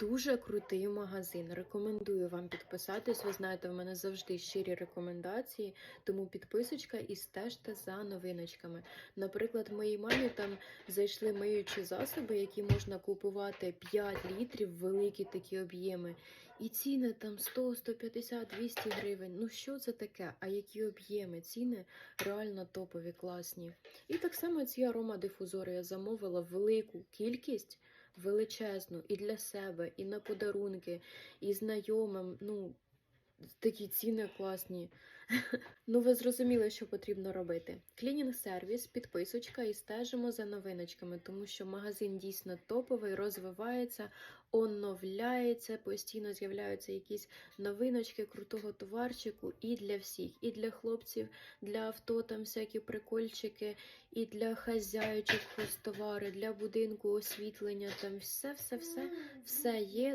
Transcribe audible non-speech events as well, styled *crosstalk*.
Дуже крутий магазин. Рекомендую вам підписатись. Ви знаєте, в мене завжди щирі рекомендації, тому підписочка і стежте за новиночками. Наприклад, моїй мамі там зайшли миючі засоби, які можна купувати 5 літрів, великі такі об'єми. І ціни там 100, 150, 200 гривень. Ну що це таке? А які об'єми? Ціни реально топові, класні. І так само ці аромадифузори я замовила велику кількість, величезну і для себе, і на подарунки, і знайомим. Ну, такі ціни класні. *laughs* Ну, ви зрозуміли, що потрібно робити. Клінінг-сервіс, підписочка і стежимо за новиночками, тому що магазин дійсно топовий, розвивається, оновляється, постійно з'являються якісь новиночки крутого товарчику і для всіх, і для хлопців, для авто там всякі прикольчики, і для хазяючих товари, для будинку освітлення, там все, все, все, все є.